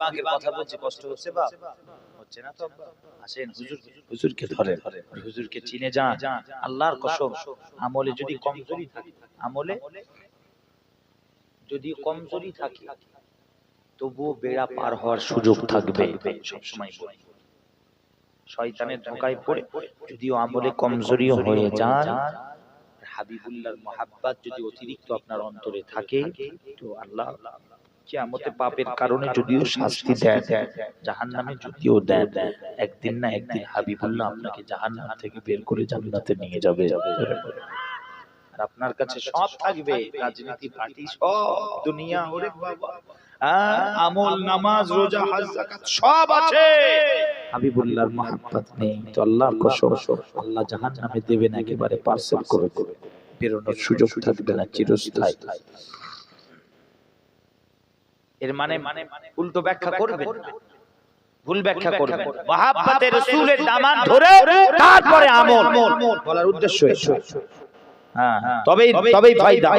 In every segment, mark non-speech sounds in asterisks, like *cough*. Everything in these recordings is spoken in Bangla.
বাঘের কথা বলছি কষ্ট হচ্ছে বা হচ্ছে না তো আসেন হুজুর হুজুরকে হুজুরকে চিনে যান। আল্লাহর কসম আমলে যদি কমজোরি থাকে আমলে যদি কমজোরি থাকে তবুও বেড়া পার হওয়ার সুযোগ থাকবে। সবসময় বলি। শয়তানের ধোকায় পড়ে যদিও আমলে কমজোরিও হয়ে যান হাবিবুল্লাহর মহাব্বাত যদি অতিরিক্ত আপনার অন্তরে থাকে তো আল্লাহ কিয়ামতে পাপের কারণে যদিও শাস্তি দেয় জাহান্নামে যদিও দেয় একদিন না একদিন হাবিবুল্লাহ আপনাকে জাহান্নাম থেকে বের করে জান্নাতে নিয়ে যাবে। আর আপনার কাছে সব থাকবে রাজনীতি পার্টি সব দুনিয়া ওরে বাবা। আমল নামাজ রোজা হজ যাকাত সব আছে। হাবিবুল্লাহর মহাব্বত নেই। তো আল্লাহর কসম আল্লাহ জাহান্নামে দেবেন একেবারে পার্সেল করে দেবে। বেরোনোর সুযোগ থাকবে না চিরস্থায়ী। এর মানে মানে উল্টো ব্যাখ্যা করবে ভুল ব্যাখ্যা করবে মহাব্বতে রাসূলের দামান ধরে তারপরে আমল। বলার উদ্দেশ্য হ্যাঁ হ্যাঁ। তবেই তবেই ফায়দা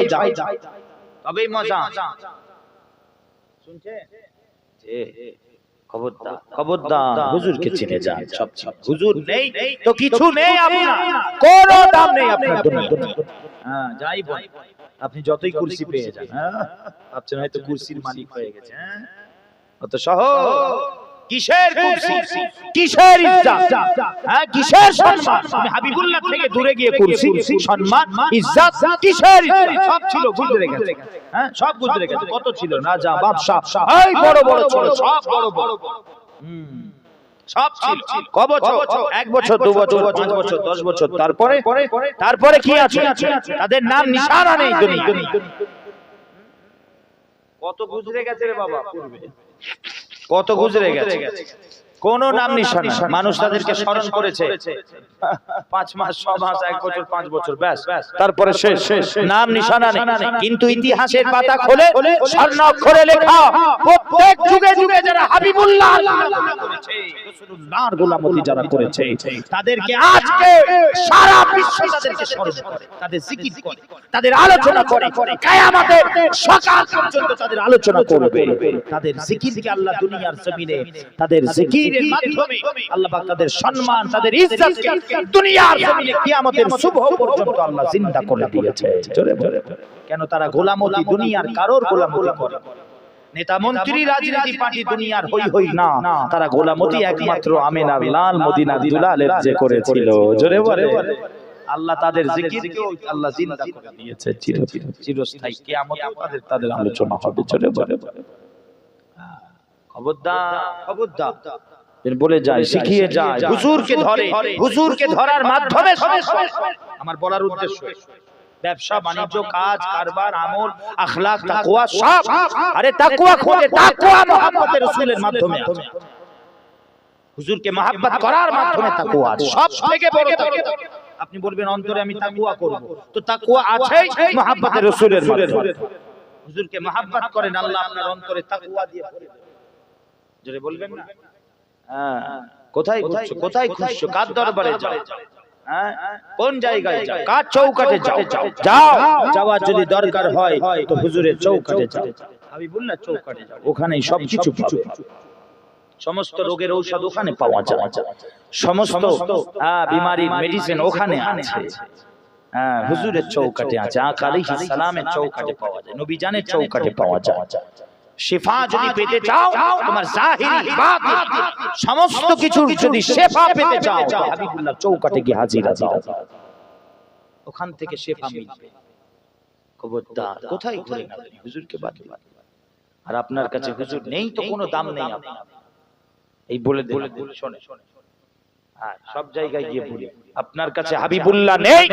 তবেই মজা। শুনছে যে খবরদার খবরদার হুজুরকে চিনে যান সব সব হুজুর নেই তো কিছু নেই আপনার। কোনো দাম নেই আপনার হ্যাঁ যাই বল আপনি যতই কুরসি পেয়ে যান হ্যাঁ? ভাবছেন হয়তো কুরসির মালিক হয়ে গেছে হ্যাঁ? অত সহজ। কিসের কুরসি? কিসের ইজ্জত? হ্যাঁ কিসের সম্মান? হাবিবুল্লাহ থেকে দূরে গিয়ে কুরসি সম্মান ইজ্জত কিসের ইজ্জত? সব ছিল হ্যাঁ সব গুজরে গেছে। কত ছিল? রাজা বাদশা এই বড় বড় ছিল সব বড় বড় হুম। সব ছিল ক বছর? এক বছর দু বছর পাঁচ বছর দশ বছর তারপরে? তারপরে? কি আছে? তাদের নাম নিশানা নেই দুনিয়া। কত গুজরে গেছে রে বাবা পূর্বে? কত গুজরে গেছে? কোন নাম নিশান। মানুষ তাদেরকে স্মরণ করেছে। *laughs* পাঁচ মাস ছ মাস এক বছর পাঁচ বছর ব্যাস। তারপরে শেষ। শেষ। নাম নিশানা নেই। কিন্তু ইতিহাসের পাতা খোলে স্বর্ণ অক্ষরে লেখা প্রত্যেক যুগে যুগে যারা হাবিবুল্লাহ করেছে রাসূলুল্লাহর গোলামতি যারা করেছে তাদেরকে আজকে সারা বিশ্ব তাদেরকে স্মরণ করে তাদের জিকির করে তাদের আলোচনা করে কিয়ামতের সকাল পর্যন্ত তাদের আলোচনা করবে। তাদের জিকিরকে আল্লাহ দুনিয়ার জমিনে তাদের জিকিরের মাধ্যমে আল্লাহ পাক তাদের সম্মান তাদের ইজ্জতকে দুনিয়ার জমিনে কিয়ামতের শুভ পর্যন্ত আল্লাহ জিন্দা করে দিয়েছে কেন তারা গোলামতি দুনিয়ার কারোর গোলামতি করে? নেতা মন্ত্রী রাজনীতি পার্টি দুনিয়ার হই হই না। তারা গোলামতি একমাত্র আমিনার লাল মদিনা দুলালের যে করেছিল। জোরে বলে। আল্লাহ তাদের জিকিরকেও আল্লাহ জিন্দা করে দিয়েছে। চির চিরস্থায়ী কিয়ামতেও তাদের তাদের আলোচনা হবে। জোরে বলে। খবরদার খবরদার। বলে যায় শিখিয়ে যায় হুজুরকে ধরে হুজুরকে ধরার মাধ্যমে আমার বলার উদ্দেশ্য। ব্যবসা বাণিজ্য কাজ কারবার আমল আখলাক তাকওয়া সব আরে তাকওয়া খোঁজে তাকওয়া মুহাম্মদের রাসূলের মাধ্যমে। আছে হুজুরকে মহাব্বত করার মাধ্যমে তাকওয়া আছে সব থেকে বড় তাকওয়া। আপনি বলবেন অন্তরে আমি তাকওয়া করব। তো তাকওয়া আছেই মহাব্বতের রাসূলের মাধ্যমে। হুজুরকে মহাব্বত করেন আল্লাহ আপনার অন্তরে তাকওয়া দিয়ে ভরে জোরে বলবেন না? হ্যাঁ। কোথায় ঘুরছো? কোথায় খুঁজছো কার দরবারে যাও? হ্যাঁ? কোন জায়গায় যাও? কার চৌকাটে যাও? যাও? যাওয়ার যদি দরকার হয় তো হুজুরের চৌকাটে যাও। আমি বললাম চৌকাটে যাও। ওখানেই সব কিছু কিছু সমস্ত রোগের ঔষধ ওখানে পাওয়া যায়। সমস্ত বিমারির মেডিসিন ওখানে আছে। হ্যাঁ হুজুরের চৌকাটে আছে। আকা আলাইহিস সালামের চৌকাটে পাওয়া যায়। নবী জানের চৌকাটে পাওয়া যায়। শেফা যদি পেতে চাও তোমার জাহিরি বাতিন সমস্ত কিছুর যদি শেফা পেতে চাও হাবিবুল্লাহ চৌকাটে গিয়ে হাজির দাও ওখান থেকে শেফা মিলবে। খবরদার কোথায় ঘুরে না হুজুরকে বাদ দিবেন আর আপনার কাছে হুজুর নেই তো কোনো দাম নেই আপনার। এই বলে বলে শোনে হ্যাঁ সব জায়গায় গিয়ে বলি আপনার কাছে হাবিবুল্লাহ নেই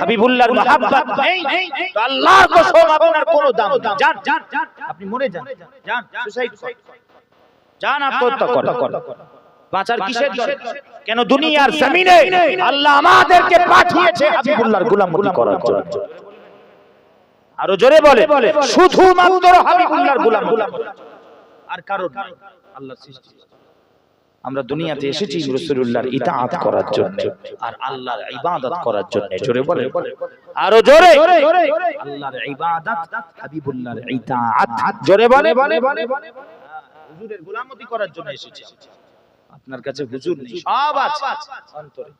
হাবিবুল্লাহর মহাব্বত নেই তো আল্লাহর কসম আপনার কোনো দাম নেই। যান যান আপনি মরে যান। যান। সুসাইড করুন যান আত্মহত্যা করুন বাঁচার কিসের? কেন দুনিয়ার জমিনে আল্লাহ আমাদেরকে পাঠিয়েছে হাবিবুল্লাহর গোলামতি করার জন্য। আরও জোরে বলে শুধুমাত্র হাবিবুল্লাহর গোলাম আর কারণ আল্লাহ সৃষ্টি। আমরা দুনিয়াতে এসেছি রাসূলুল্লাহর ইতাআত করার জন্য। আর আল্লাহর ইবাদত করার জন্য। জোরে বলে। আরও জোরে। আল্লাহর ইবাদত হাবিবুল্লাহর ইতাআত। জোরে বলে হুজুরের গোলামতি করার জন্য এসেছি আপনার কাছে হুজুর নেই। সব আছে। অন্তরে।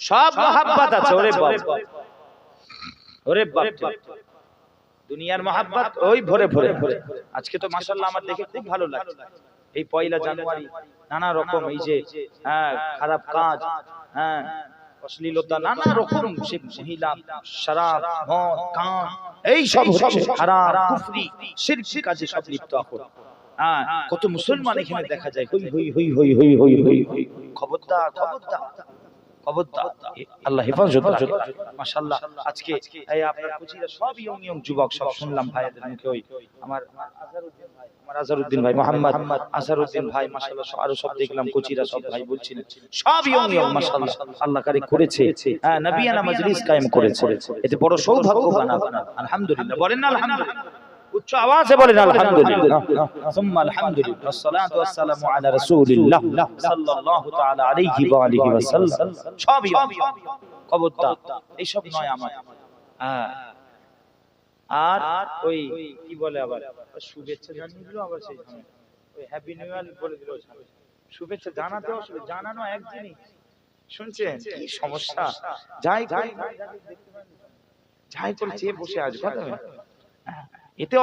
সব মহাব্বত আছে। ওরে বাপ। ওরে বাপ। দুনিয়ার মহাব্বত ওই ভরে ভরে ভরে আজকে তো মাশাআল্লাহ আমার দেখে খুব ভালো লাগছে। এই পয়লা জানুয়ারি নানা রকম এই যে হ্যাঁ, খারাপ কাজ হ্যাঁ অশ্লীলতা নানা রকম সে মহিলা শরাব মদ কান এই সব খারাপ কুফরি কাজে সব লিপ্ত হ্যাঁ, হ্যাঁ কত মুসলমান এখানে দেখা যায় হই হই হই হই হই হই হই। খবরদার খবরদার। আল্লাহ হেফাজত মাশাআল্লাহ। আজকে এই আপনার কুচিরা সব ইয়ং ইয়ং যুবক সব শুনলাম ভাইদের মুখে ওই আমার আমার আজহারউদ্দিন ভাই। মোহাম্মদ আজহারউদ্দিন ভাই মাশাআল্লাহ আরও সব দেখলাম কুচিরা সব ভাই বলছিলেন সব ইয়ং ইয়ং মাশাআল্লাহ। আল্লাহ কারি করেছে। হ্যাঁ নবিয়ানা মজলিস কায়েম করেছে। এতে বড় সৌভাগ্যবান আলহামদুলিল্লাহ। বলেন না আলহামদুলিল্লাহ। উচ্চ আওয়াজে বলেন আলহামদুলিল্লাহ। সুম্মা সবই নয় আমার হ্যাঁ। আর ওই কি বলে আবার? শুভেচ্ছা জানিয়ে দিল আবার সেই ওই হ্যাপি নিউ ইয়ার বলে দিল শুভেচ্ছা জানাতে অসুবিধা জানানো এক জিনিস শুনছেন? কি সমস্যা? যাই করি যাই করে চেয়ে বসে আসবে। এতে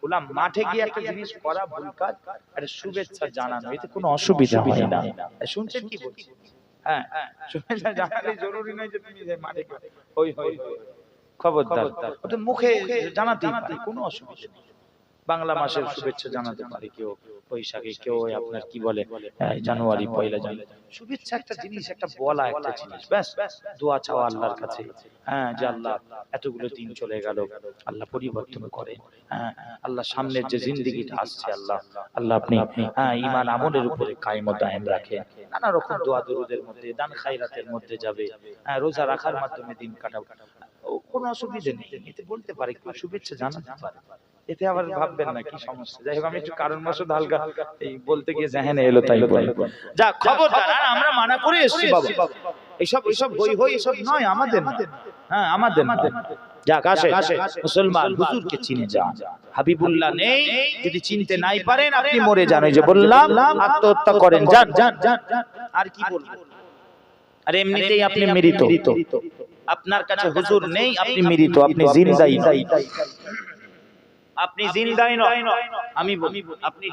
খোলা মাঠে গিয়ে একটা জিনিস করা ভুল কাজ। আর শুভেচ্ছা জানানো এতে কোনো অসুবিধা হয় না। শুনছেন কি বলছি? হ্যাঁ শুভেচ্ছা জানালে জরুরি নয় যে তুমি মাঠে হই হই। খবরদার। ওটা মুখে জানাতে পারে কোনো অসুবিধা নেই। বাংলা মাসের শুভেচ্ছা জানাতে পারে। কেউ বৈশাখে কেউ আপনার কি বলে? জানুয়ারি পয়লা জানুয়ারি। শুভেচ্ছা একটা জিনিস একটা বলা একটা জিনিস। ব্যাস দোয়া চাওয়া আল্লাহর কাছে। হ্যাঁ যে আল্লাহ এতগুলো দিন চলে গেল আল্লাহ পরিবর্তন করে। হ্যাঁ আল্লাহ সামনের যে জিন্দিগিটা আসছে আল্লাহ। আল্লাহ। আপনি হ্যাঁ ইমান আমলের উপরে কায়েম দায়েম রাখে। নানা রকম দোয়া দরুদের মধ্যে দান খাইরাতের মধ্যে যাবে। হ্যাঁ রোজা রাখার মাধ্যমে দিন কাটাবে ও কোনো অসুবিধা নেই এতে বলতে পারে কেউ শুভেচ্ছা জানাতে পারে এতে আবার ভাববেন না কি সমস্যা? যাই হোক আমি একটু কারণ বশত হালকা এই বলতে গিয়ে জাহেনে এলো তাই বলি যা খবর আমরা মানা করে এসেছি বাবা। এইসব এইসব হই হই এসব নয় আমাদের হ্যাঁ আমাদের। যাক আসে। মুসলমান হুজুরকে চিনে যান। হাবিবুল্লাহ নেই যদি চিনতে নাই পারেন আপনি মরে যান। ওই যে বললাম আত্মহত্যা করেন। যান যান যান আর কি বলব? আর এমনিতেই আপনি মৃত আপনার কাছে হুজুর নেই আপনি মৃত। আপনি জিন্দাই আপনি জিন্দাই নয় আমি আপনি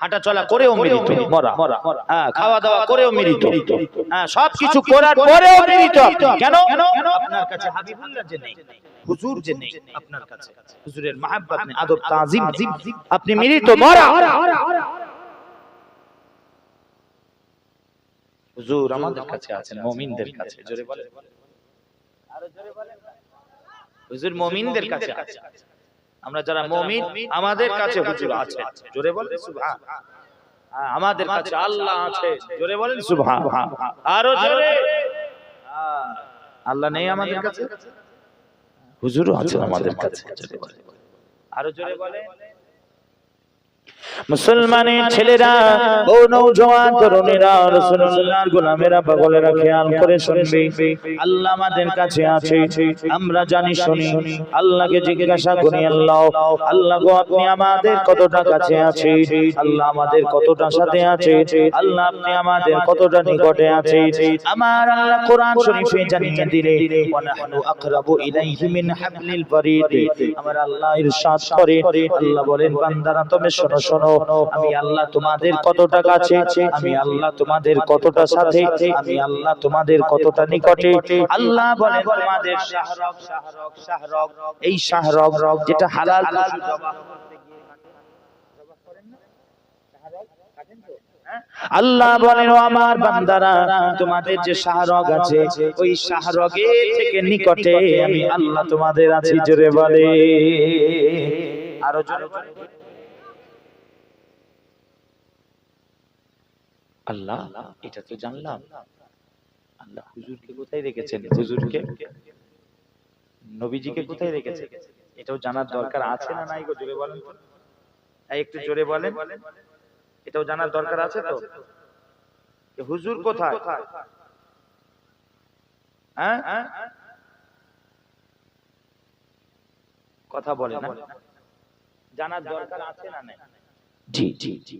হাঁটা চলা করেও মৃত মরা। হ্যাঁ খাওয়া দাওয়া করেও মৃত হ্যাঁ সবকিছু করার পরেও মৃত আপনি কেন? আপনার কাছে হাবিবুল্লাহ যে নেই হুজুর যে নেই আপনার কাছে। হুজুরের মাহাব্বত নেই আদব তাজিম আপনি মৃত মরা। হুজুর আমাদের কাছে আছেন মুমিনদের কাছে জোরে বলেন। হুজুর মুমিনদের কাছে আছে। আমরা যারা মমিন আমাদের কাছে হুজুর আছে। জোরে বলেন সুবহান। হ্যাঁ, আমাদের কাছে আল্লাহ আছে। জোরে বলেন সুবহান। আরও জোরে। হ্যাঁ, আল্লাহ নেই আমাদের কাছে? হুজুরও আছে আমাদের কাছে। জোরে বলেন আরও জোরে বলেন। মুসলমানের ছেলেরা ও নৌজওয়ান তরুণীরা রাসূলুল্লাহর গোলামেরা পাগলেরা খেয়াল করে শুনবে। আল্লাহ আমাদের কাছে আছে, আমরা জানি, শুনি। আল্লাহকে জিজ্ঞাসা করি, আল্লাহ আল্লাহ গো, আপনি আমাদের কতটা কাছে আছে? আল্লাহ আমাদের কতটা সাথে আছে? আল্লাহ আপনি আমাদের কতটা নিকটে আছে? আমার আল্লাহ কোরআন শরীফে জানিয়ে দিলে ওয়া নাহনু আকরাবু ইলাইহি মিন হাবলিল বারিদ আমার আল্লাহ ইরশাদ করে, আল্লাহ বলেন, বান্দারা তুমি শোনো। শোনো, আমি আল্লাহ তোমাদের কতটা কাছে, আমি আল্লাহ তোমাদের কতটা সাথে, আমি আল্লাহ তোমাদের কতটা নিকটে আল্লাহ বলেন, তোমাদের শাহরগ শাহরগ শাহরগ এই শাহরগ যেটা হালাল জবাহ করতে গিয়ে জবাহ করেন না? শাহরগ কাটেন তো? আল্লাহ বলেন, ও আমার বান্দারা, তোমাদের যে শাহরগ আছে, ওই শাহরগে থেকে নিকটে আমি আল্লাহ তোমাদের আছি, জোরে বলে আরও জোরে আল্লাহ এটা তো জানলাম। আল্লাহ হুজুরকে কোথায় রেখেছেন? হুজুরকে নবীজিকে কোথায় রেখেছেন? এটাও জানার দরকার আছে না নাই গো? জোরে বলেন একটু জোরে বলেন। এটাও জানার দরকার আছে তো? হুজুর কোথায়? হ্যাঁ? কথা বলে না। জানার দরকার আছে না নাই? জি জি জি।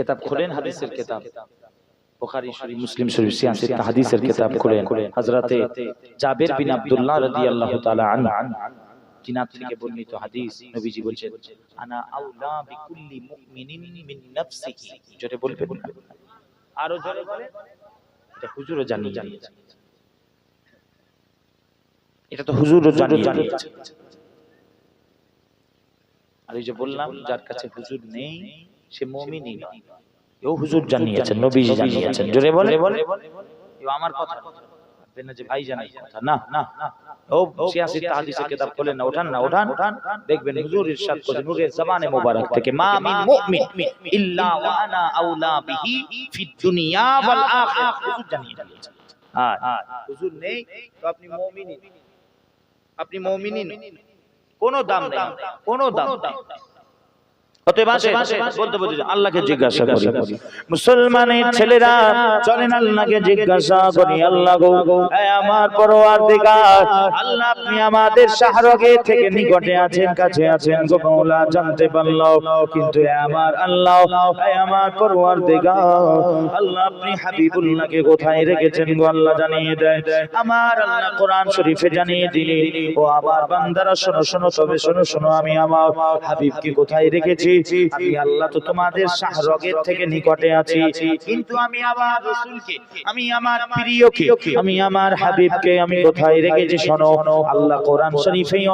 কিতাব খুলেন হাদিসের কিতাব। বুখারী শরীফ মুসলিম শরীফ হাদিসের কিতাব খুলেন। হযরতে জাবের বিন আব্দুল্লাহ রাদিয়াল্লাহু তাআলা আনহু। থেকে বর্ণিত হাদিস নবীজি বলছেন আনা আউলা বিকুল্লি মুমিনিন মিন নাফসিহি। জোরে বলবেন? না আরও জোরে বলেন। এটা হুজুরও জানিয়ে জানিয়েছে এটা তো হুজুরও জানিয়ে জানিয়েছে আর এই যে বললাম যার কাছে হুজুর নেই সে মুমিনই নয়। এও হুজুর জানিয়েছেন নবীজি জানিয়েছেন জোরে বলে এও আমার কথা যে ভাই জানাই কথা? না না ও সিয়াসি তাহাদিসের কিতাব খোলেন না ওঠান না ওঠান। ওঠান দেখবেন হুজুর ইরশাদ করেন নূরের জবানে মোবারক থেকে মা মিন মুমিন ইল্লা ওয়া আনা আউলা বিহি ফিদ দুনিয়া ওয়াল আখিরাহ। হুজুর জানিয়ে দিয়েছেন হুজুর নেই তো আপনি মুমিনই আপনি মুমিনই কোনো দাম নেই কোনো দাম নেই। অতএব আসেন, বলতে বলতে আল্লাহকে জিজ্ঞাসা করি। মুসলমানের ছেলেরা চলেন আল্লাহকে জিজ্ঞাসা করি আল্লাহ গো হে আমার পরওয়ারদিগার আল্লাহ আপনি আমাদের শাহরগে থেকে নিকটে আছেন কাছে আছেন গো মাওলা জানতে পারলাম কিন্তু আমার আল্লাহ হে আমার পরওয়ারদিগার আল্লাহ আপনি হাবিবুল্লাহকে কোথায় রেখেছেন গো আল্লাহ জানিয়ে দেয় আমার আল্লাহ কোরআন শরীফে জানিয়ে দিলে ও আমার বান্দারা শোনো শোনো তবে শোনো শোনো আমি আমার হাবিবকে কোথায় রেখেছি? আল্লাহ তো তোমাদের শাহরগের থেকে নিকটে আছি। কিন্তু আমি আমি আমার প্রিয়কে, আমি আমার হাবিবকে আমি কোথায় রেখেছি শোনো? আল্লাহ কোরআন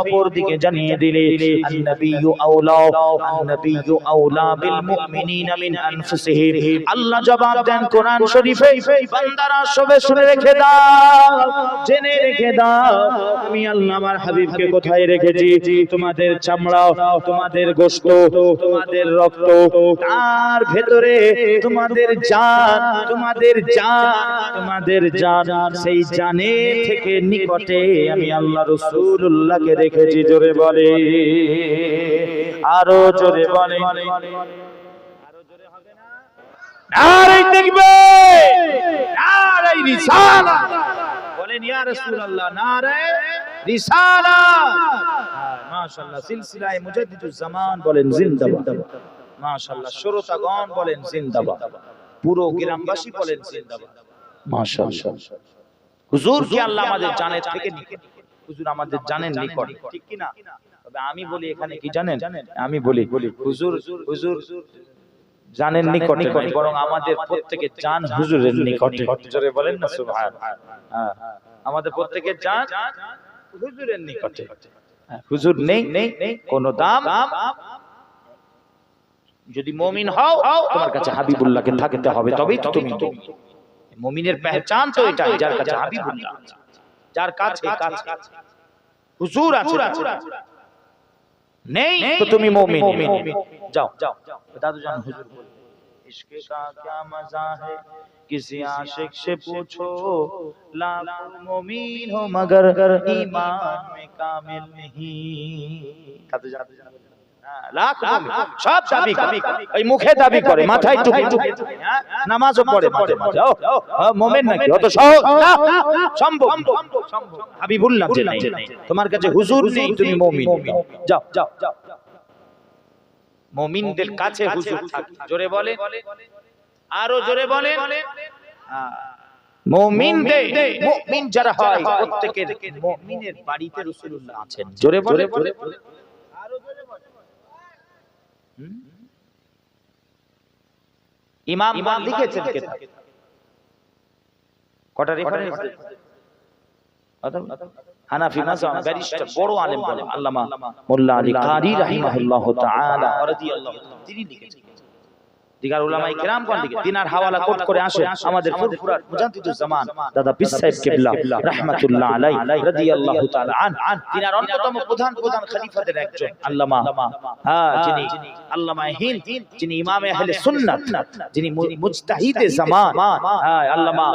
অপর দিকে জানিয়ে দিলে বিল মুমিনিনা মিন আনফুসিহিম। আল্লাহ জবাব দেন, কোরআন বান্দারা সবে শুনে রেখে দাও, জেনে রেখে দাও, আমি আল্লাহ আমার হাবিবকে কোথায় রেখেছি? তোমাদের চামড়া তোমাদের গোশত তোমাদের রক্ত, তার ভেতরে তোমাদের জান তোমাদের জান তোমাদের জান, সেই জানে থেকে নিকটে আমি আল্লাহ রাসূলুল্লাহকে রেখেছি, জোরে বলে। আরও জোরে বলে। নারাই দেখবে নারাই রিসালা বলেন, ইয়া রাসূলুল্লাহ নারাই রিসালা মাশাআল্লাহ সিলসিলায়ে মুজাদ্দিদুজ জামান বলেন জিন্দাবাদ। মাশাআল্লাহ শ্রোতাগণ বলেন জিন্দাবাদ। পুরো গ্রামবাসী বলেন জিন্দাবাদ। মাশাআল্লাহ। হুজুর কি আল্লাহ আমাদের জানের থেকে নিকট? হুজুর আমাদের জানেন নিকট। ঠিক কি না? তবে আমি বলি এখানে কি জানেন? আমি বলি হুজুর হুজুর জানেন নিকটে বরং আমাদের প্রত্যেকের জান হুজুরের নিকটে। জোরে বলেন না সুবহান হ্যাঁ, আমাদের প্রত্যেকের জান হুজুরের নিকটে। হুজুর নেই কোনো দাম। যদি মমিন হও তোমার কাছে হাবিবুল্লাহকে থাকতে হবে তবেই তো তুমি। মুমিন। মুমিনের পেহচান তো এটাই যার কাছে হাবিবুল্লাহ যার কাছে কাছে হুজুর আছে। নেই তো তুমি মুমিন। যাও যাও। দাদু জান হুজুর বলে इश्क का क्या मजा है किसी आशिक से पूछो लाखों मोमीन हो मगर ईमान में कामिल नहीं দাদু জান হ্যাঁ, লাখ মুমিন, সব দাবি করে ওই মুখে দাবি করে মাথায় টুপি টুপি হ্যাঁ, নামাজও পড়ে মাঝে মাঝে ও, ও, মোমেন নাকি অত সহজ না, সম্ভব সম্ভব হাবিবুল্লাহ যে নাই তোমার কাছে হুজুর নেই তুমি মুমিন যাও যাও যাও মুমিনদের কাছে হুজুর থাকে জোরে বলে আরও জোরে বলে মুমিনদের মুমিন যারা হয় প্রত্যেকের মুমিনের বাড়িতে রাসূলুল্লাহ আছেন। জোরে বলে আরও জোরে বলে ইমাম ইমাম লিখেছেন কেতাব। কটা রেফারেন্স হানাফি মাযহাব ব্যারিস্টার বড় আলেম বলে আল্লামা মোল্লা আলী কারি রাহিমাহুল্লাহ তাআলা রাদিয়াল্লাহু তাআলা তিনি লিখেছেন দিগার উলামায়ে কেরাম কোন দিকে দিনার হাওয়ালা কোট করে আসে আমাদের ফুরফুরার মুজাদ্দিদুজ জামান দাদা পীর সাহেব কিবলা রাহমাতুল্লাহ আলাইহি রাদিয়াল্লাহু তাআলা আন দিনার অন্যতম প্রধান প্রধান খলিফাদের একজন আল্লামা হ্যাঁ যিনি আল্লামা হিন্দ যিনি ইমামে আহলে সুন্নাত যিনি মুজতাহিদে জামান হ্যাঁ আল্লামা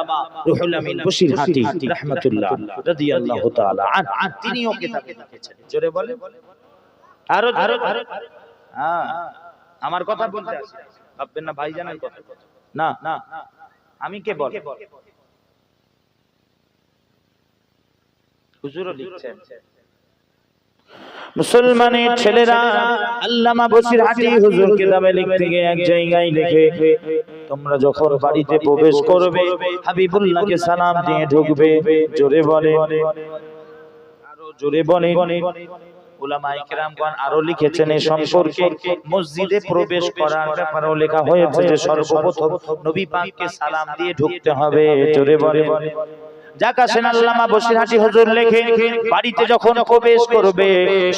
রুহুল আমিন বশিরহাটি রাহমাতুল্লাহ রাদিয়াল্লাহু তাআলা আন তিনিও কিতাব লিখেছেন। জোরে বলে আরও আরও হ্যাঁ আমার কথা বলতে আসি ভাববেন না ভাই জানেন কথা। না না আমি কে বল হুজুরও লিখছেন। মুসলমানের ছেলেরা আল্লামা বসির হাটি হুজুর কিতাবে লিখতে গিয়ে এক জায়গায় লিখে তোমরা যখন বাড়িতে প্রবেশ করবে হাবিবুল্লাহকে সালাম দিয়ে ঢুকবে জোরে বলে। আরও জোরে বলে। উলামায়ে কেরামগণ আরও লিখেছেন এই সম্পর্কে মসজিদে প্রবেশ করার ব্যাপারেও লেখা হয়েছে যে সর্বপ্রথম নবী পাককে সালাম দিয়ে ঢুকতে হবে জোরে বলে যাক আল্লামা বসিরহাটি হুজুর লেখে বাড়িতে যখন প্রবেশ করবে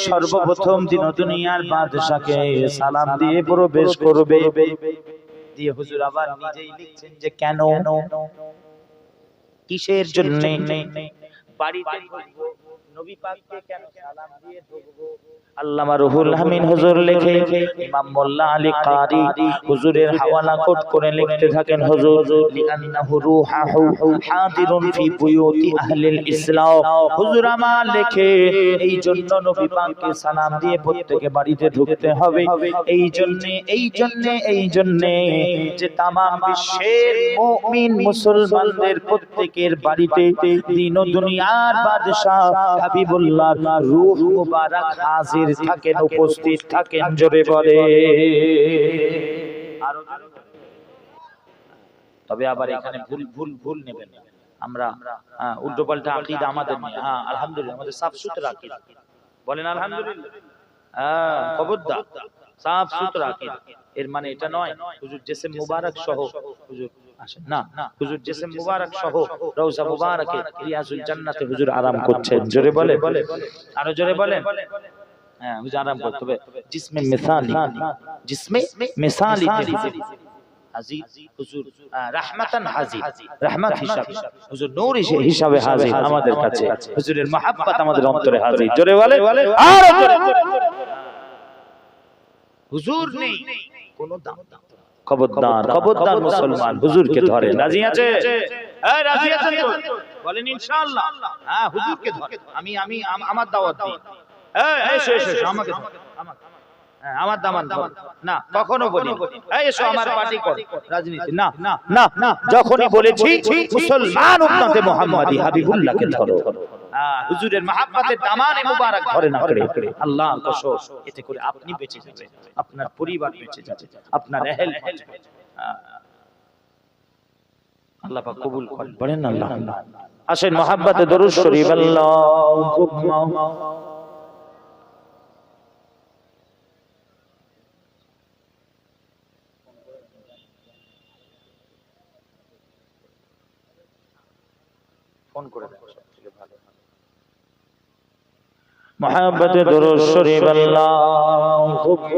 সর্বপ্রথম দিন দুনিয়ার বাদশাকে সালাম দিয়ে প্রবেশ করবে। দিয়ে হুজুর আবার নিজেই লিখছেন যে কেন? কিসের জন্য? বাড়িতে নবী পাককে কেন সালাম দিয়ে ঢুকবো? আল্লামা রুহুল আমিন হুজুর লেখে ইমাম মোল্লা আলী কারি হুজুরের হাওয়ালা কোট করে লিখতে থাকেন হুজুর লিআন্নাহু রূহাহু হাদিরুন ফি বুয়ুতি আহলিল ইসলাম। হুজুর আমার লেখে এই জন্য নবী পাককে সালাম দিয়ে প্রত্যেকে বাড়িতে ঢুকতে হবে। এই জন্য এই জন্য এই জন্য যে তামাম বিশ্বের মুমিন মুসলমানদের প্রত্যেকের বাড়িতে দিন ও দুনিয়ার বাদশাহ হাবিবুল্লাহ রূহ মুবারক হাজির থাকেন উপস্থিত থাকেন জোরে বলে। তবে আবার এখানে ভুল ভুল ভুল নেবেন আমরা হ্যাঁ, উল্টো পাল্টা আকিদা আমাদের নেই হ্যাঁ আলহামদুলিল্লাহ আমাদের সাফ সুতরা আকিদা। বলেন আলহামদুলিল্লাহ। হ্যাঁ খবরদার। সাফ সুতরা আকিদা। এর মানে এটা নয় হুজুর জেসে মুবারক সহ। হুজুর আসেন না। হুজুর জেসে মুবারক সহ রওজা মুবারকে রিয়াজুল জান্নাতে হুজুর আরাম করছেন। জোরে বলে আরও জোরে বলেন। হ্যাঁ আরাম করতে হবে জিসমে মিসালি জিসমে মিসালি হাজির হুজুর রাহমাতান হাজির রাহমাত হিসাবে হুজুর নূর হিসাবে হাজির আমাদের কাছে হুজুরের মহাব্বত আমাদের অন্তরে হাজির। জোরে বলে আরও জোরে হুজুর নেই কোন দাম। খবরদার খবরদার মুসলমান হুজুরকে ধরে। রাজি আছে? এই রাজি আছেন তো? বলেন ইনশাআল্লাহ। হ্যাঁ হুজুরকে ধরে। আমি আমি আমার দাওয়াত দিই এসো এসো আমাকে হ্যাঁ, আমার দামান না কখনো বলি এই এসো আমার পার্টি কর। রাজনীতি। না না না যখনই বলেছি মুসলমান উম্মতে মুহাম্মাদি হাবিবুল্লাহকে ধরো। হুজুরের মাহাব্বতের দামানে মুবারক ধরে না করে। আল্লাহ কসম এতে করে আপনি বেঁচে যাবেন। আপনার পরিবার বেঁচে যাবে। আপনার এহেল। আল্লাহ পাক কবুল করেন। বলেন আল্লাহ আসেন মহাব্বতে দরুদ শরীফ। আল্লাহুম্মা ফোন করে দেন সবথেকে ভালো محبت درود شریف اللهم